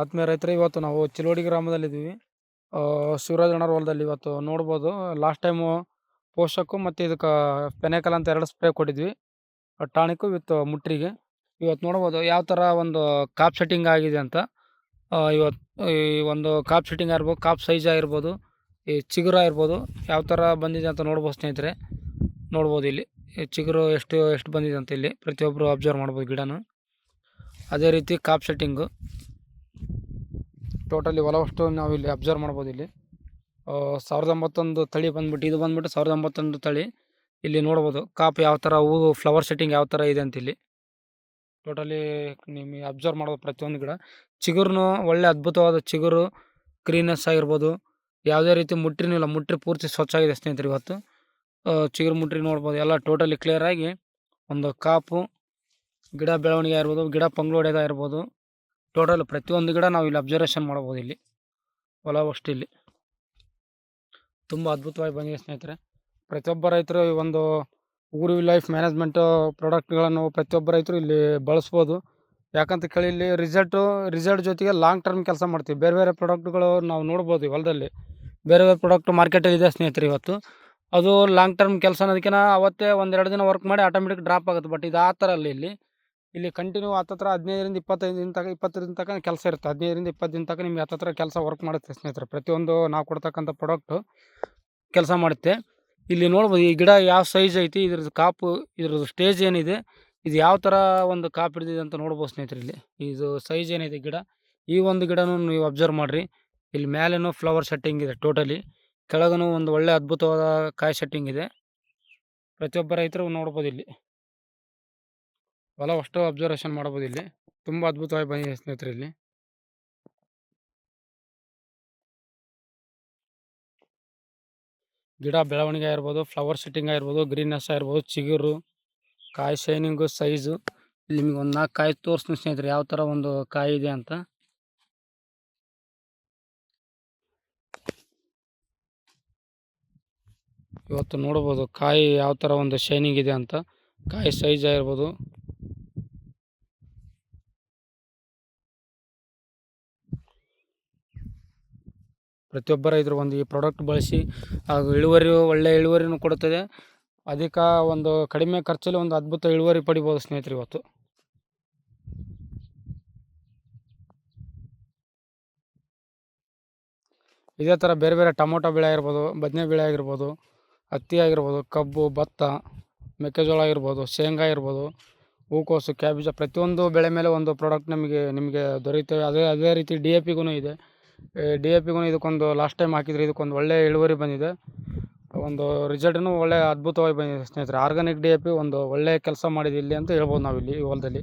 ಆತ್ಮೀಯ ರೈತರೆ, ಇವತ್ತು ನಾವು ಚಿಲೋಡಿ ಗ್ರಾಮದಲ್ಲಿದ್ದೀವಿ. ಶಿವರಾಜ್ ಅಣ್ಣರ ಹೊಲದಲ್ಲಿ ಇವತ್ತು ನೋಡ್ಬೋದು. ಲಾಸ್ಟ್ ಟೈಮು ಪೋಷಕ್ಕು ಮತ್ತು ಇದಕ್ಕೆ ಪೆನೆಕಲ್ ಅಂತ ಎರಡು ಸ್ಪ್ರೇ ಕೊಟ್ಟಿದ್ವಿ. ಟಾಣಿಕು ವಿತ್ ಮುಟ್ರಿಗೆ. ಇವತ್ತು ನೋಡ್ಬೋದು ಯಾವ ಥರ ಒಂದು ಕಾಪ್ ಸೆಟ್ಟಿಂಗ್ ಆಗಿದೆ ಅಂತ. ಇವತ್ತು ಈ ಒಂದು ಕಾಪ್ ಸೆಟ್ಟಿಂಗ್ ಆಗಿರ್ಬೋದು, ಕಾಪ್ ಸೈಜ್ ಆಗಿರ್ಬೋದು, ಈ ಚಿಗುರು ಆಗಿರ್ಬೋದು, ಯಾವ ಥರ ಬಂದಿದೆ ಅಂತ ನೋಡ್ಬೋದು ಸ್ನೇಹಿತರೆ. ನೋಡ್ಬೋದು ಇಲ್ಲಿ. ಈ ಚಿಗುರು ಎಷ್ಟು ಎಷ್ಟು ಬಂದಿದೆ ಅಂತ ಇಲ್ಲಿ. ಪ್ರತಿಯೊಬ್ಬರು ಅಬ್ಸರ್ವ್ ಮಾಡ್ಬೋದು ಗಿಡನ. ಅದೇ ರೀತಿ ಕಾಪ್ ಸೆಟ್ಟಿಂಗು. ಟೋಟಲಿ ಹೊಲವಷ್ಟು ನಾವು ಇಲ್ಲಿ ಅಬ್ಸರ್ವ್ ಮಾಡ್ಬೋದು ಇಲ್ಲಿ. ಸಾವಿರದ ಒಂಬತ್ತೊಂದು ತಳಿ ಬಂದ್ಬಿಟ್ಟು, ಇದು ಬಂದ್ಬಿಟ್ಟು ಸಾವಿರದ ಒಂಬತ್ತೊಂದು ತಳಿ ಇಲ್ಲಿ ನೋಡ್ಬೋದು. ಕಾಪ್ ಯಾವ ಥರ ಹೂವು ಫ್ಲವರ್ ಸೆಟ್ಟಿಂಗ್ ಯಾವ ಥರ ಇದೆ ಅಂತ ಇಲ್ಲಿ ಟೋಟಲಿ ನಿಮಗೆ ಅಬ್ಸರ್ವ್ ಮಾಡೋದು ಪ್ರತಿಯೊಂದು ಗಿಡ. ಚಿಗುರು ಒಳ್ಳೆ ಅದ್ಭುತವಾದ ಚಿಗುರು, ಗ್ರೀನೆಸ್ ಆಗಿರ್ಬೋದು. ಯಾವುದೇ ರೀತಿ ಮುಟ್ರಿನೂ ಇಲ್ಲ. ಮುಟ್ರಿ ಪೂರ್ತಿ ಸ್ವಚ್ಛಾಗಿದೆ ಸ್ನೇಹಿತರೆ ಇವತ್ತು. ಚಿಗುರು ಮುಟ್ರಿ ನೋಡ್ಬೋದು. ಎಲ್ಲ ಟೋಟಲಿ ಕ್ಲಿಯರಾಗಿ ಒಂದು ಕಾಪು, ಗಿಡ ಬೆಳವಣಿಗೆ ಆಗಿರ್ಬೋದು, ಗಿಡ ಪಂಗ್ಳು ಹೊಡೆಯೋದಾಗಿರ್ಬೋದು ಟೋಟಲ್ ಪ್ರತಿಯೊಂದು ಗಿಡ ನಾವು ಇಲ್ಲಿ ಅಬ್ಸರ್ವೇಷನ್ ಮಾಡ್ಬೋದು ಇಲ್ಲಿ. ಹೊಲ ಅಷ್ಟು ಇಲ್ಲಿ. ತುಂಬ ಅದ್ಭುತವಾಗಿ ಬಂದಿದೆ ಸ್ನೇಹಿತರೆ. ಪ್ರತಿಯೊಬ್ಬ ರೈತರು ಈ ಒಂದು ಊರು ಲೈಫ್ ಮ್ಯಾನೇಜ್ಮೆಂಟ್ ಪ್ರಾಡಕ್ಟ್ಗಳನ್ನು ಪ್ರತಿಯೊಬ್ಬ ರೈತರು ಇಲ್ಲಿ ಬಳಸ್ಬೋದು. ಯಾಕಂತ ಕೇಳಿ ಇಲ್ಲಿ ರಿಸಲ್ಟು ರಿಸಲ್ಟ್ ಜೊತೆಗೆ ಲಾಂಗ್ ಟರ್ಮ್ ಕೆಲಸ ಮಾಡ್ತೀವಿ. ಬೇರೆ ಬೇರೆ ಪ್ರಾಡಕ್ಟ್ಗಳು ನಾವು ನೋಡ್ಬೋದು ಹೊಲದಲ್ಲಿ. ಬೇರೆ ಬೇರೆ ಪ್ರಾಡಕ್ಟ್ ಮಾರ್ಕೆಟಲ್ಲಿ ಇದೆ ಸ್ನೇಹಿತರೆ ಇವತ್ತು. ಅದು ಲಾಂಗ್ ಟರ್ಮ್ ಕೆಲಸ ಅನ್ನೋದಕ್ಕಿಂತ ಅವತ್ತೇ ಒಂದೆರಡು ದಿನ ವರ್ಕ್ ಮಾಡಿ ಆಟೋಮೆಟಿಕ್ ಡ್ರಾಪ್ ಆಗುತ್ತೆ. ಬಟ್ ಇದು ಆ ಥರ ಅಲ್ಲಿ ಇಲ್ಲಿ. ಇಲ್ಲಿ ಕಂಟಿನ್ಯೂ ಹತ್ತತ್ರ ಹದಿನೈದರಿಂದ ಇಪ್ಪತ್ತೈದು ದಿನ ತನಕ ಇಪ್ಪತ್ತರಿಂದ ತನಕ ಕೆಲಸ ಇರುತ್ತೆ. ಹದಿನೈದರಿಂದ ಇಪ್ಪತ್ತು ದಿನ ತನಕ ನಿಮಗೆ ಹತ್ತತ್ರ ಕೆಲಸ ವರ್ಕ್ ಮಾಡುತ್ತೆ ಸ್ನೇಹಿತರೆ. ಪ್ರತಿಯೊಂದು ನಾವು ಕೊಡ್ತಕ್ಕಂಥ ಪ್ರಾಡಕ್ಟು ಕೆಲಸ ಮಾಡುತ್ತೆ. ಇಲ್ಲಿ ನೋಡ್ಬೋದು, ಈ ಗಿಡ ಯಾವ ಸೈಜ್ ಐತಿ, ಇದ್ರದ್ದು ಕಾಪು, ಇದ್ರದ್ದು ಸ್ಟೇಜ್ ಏನಿದೆ, ಇದು ಯಾವ ಥರ ಒಂದು ಕಾಪ್ ಹಿಡಿದಿದೆ ಅಂತ ನೋಡ್ಬೋದು ಸ್ನೇಹಿತರೆ ಇಲ್ಲಿ. ಇದು ಸೈಜ್ ಏನಿದೆ ಗಿಡ, ಈ ಒಂದು ಗಿಡನೂ ನೀವು ಅಬ್ಸರ್ವ್ ಮಾಡಿರಿ. ಇಲ್ಲಿ ಮೇಲೇನೂ ಫ್ಲವರ್ ಸೆಟ್ಟಿಂಗ್ ಇದೆ ಟೋಟಲಿ ಕೆಳಗೂ ಒಂದು ಒಳ್ಳೆ ಅದ್ಭುತವಾದ ಕಾಯಿ ಸೆಟ್ಟಿಂಗ್ ಇದೆ. ಪ್ರತಿಯೊಬ್ಬ ರೈತರು ನೋಡ್ಬೋದು ಇಲ್ಲಿ. ಹೊಲ ಅಷ್ಟು ಅಬ್ಸರ್ವೇಷನ್ ಮಾಡ್ಬೋದು ಇಲ್ಲಿ. ತುಂಬ ಅದ್ಭುತವಾಗಿ ಬಂದಿದೆ ಸ್ನೇಹಿತರೆ ಇಲ್ಲಿ. ಗಿಡ ಬೆಳವಣಿಗೆ ಆಗಿರ್ಬೋದು, ಫ್ಲವರ್ ಸೆಟ್ಟಿಂಗ್ ಆಗಿರ್ಬೋದು, ಗ್ರೀನ್ನೆಸ್ ಆಗಿರ್ಬೋದು, ಚಿಗುರು, ಕಾಯಿ ಶೈನಿಂಗು, ಸೈಜು. ನಿಮಗೆ ಒಂದು ನಾಲ್ಕು ಕಾಯಿ ತೋರಿಸ್ತೀನಿ ಸ್ನೇಹಿತರೆ, ಯಾವ ಥರ ಒಂದು ಕಾಯಿ ಇದೆ ಅಂತ. ಇವತ್ತು ನೋಡ್ಬೋದು ಕಾಯಿ ಯಾವ ಥರ ಒಂದು ಶೈನಿಂಗ್ ಇದೆ ಅಂತ. ಕಾಯಿ ಸೈಜ್ ಆಗಿರ್ಬೋದು ಪ್ರತಿಯೊಬ್ಬ ರೈತರು ಒಂದು ಈ ಪ್ರಾಡಕ್ಟ್ ಬಳಸಿ, ಹಾಗೂ ಇಳುವರಿ ಒಳ್ಳೆಯ ಇಳುವರಿನೂ ಕೊಡುತ್ತದೆ. ಅಧಿಕ ಒಂದು ಕಡಿಮೆ ಖರ್ಚಲ್ಲಿ ಒಂದು ಅದ್ಭುತ ಇಳುವರಿ ಪಡಿಬೋದು ಸ್ನೇಹಿತರು ಇವತ್ತು. ಇದೇ ಥರ ಬೇರೆ ಬೇರೆ ಟೊಮೊಟೊ ಬೆಳೆ ಆಗಿರ್ಬೋದು, ಬದನೆ ಬೆಳೆ ಆಗಿರ್ಬೋದು, ಹತ್ತಿ ಆಗಿರ್ಬೋದು, ಕಬ್ಬು, ಭತ್ತ, ಮೆಕ್ಕೆಜೋಳ ಆಗಿರ್ಬೋದು, ಶೇಂಗಾ ಇರ್ಬೋದು ಹೂಕೋಸು, ಕ್ಯಾಬೇಜ ಪ್ರತಿಯೊಂದು ಬೆಳೆ ಮೇಲೆ ಒಂದು ಪ್ರಾಡಕ್ಟ್ ನಮಗೆ, ನಿಮಗೆ ದೊರೆಯುತ್ತವೆ. ಅದೇ ಅದೇ ರೀತಿ ಡಿ ಎ ಪಿಗೂ ಇದೆ. ಡಿ ಎ ಪಿಗೂ ಇದಕ್ಕೊಂದು ಲಾಸ್ಟ್ ಟೈಮ್ ಹಾಕಿದರೆ ಇದಕ್ಕೊಂದು ಒಳ್ಳೆಯ ಇಳುವರಿ ಬಂದಿದೆ. ಒಂದು ರಿಸಲ್ಟೂ ಒಳ್ಳೆಯ ಅದ್ಭುತವಾಗಿ ಬಂದಿದೆ ಸ್ನೇಹಿತರೆ. ಆರ್ಗಾನಿಕ್ ಡಿ ಎ ಪಿ ಒಂದು ಒಳ್ಳೆಯ ಕೆಲಸ ಮಾಡಿದೆ ಇಲ್ಲಿ ಅಂತ ಹೇಳ್ಬೋದು ನಾವಿಲ್ಲಿ ಈ ಹೊಲದಲ್ಲಿ.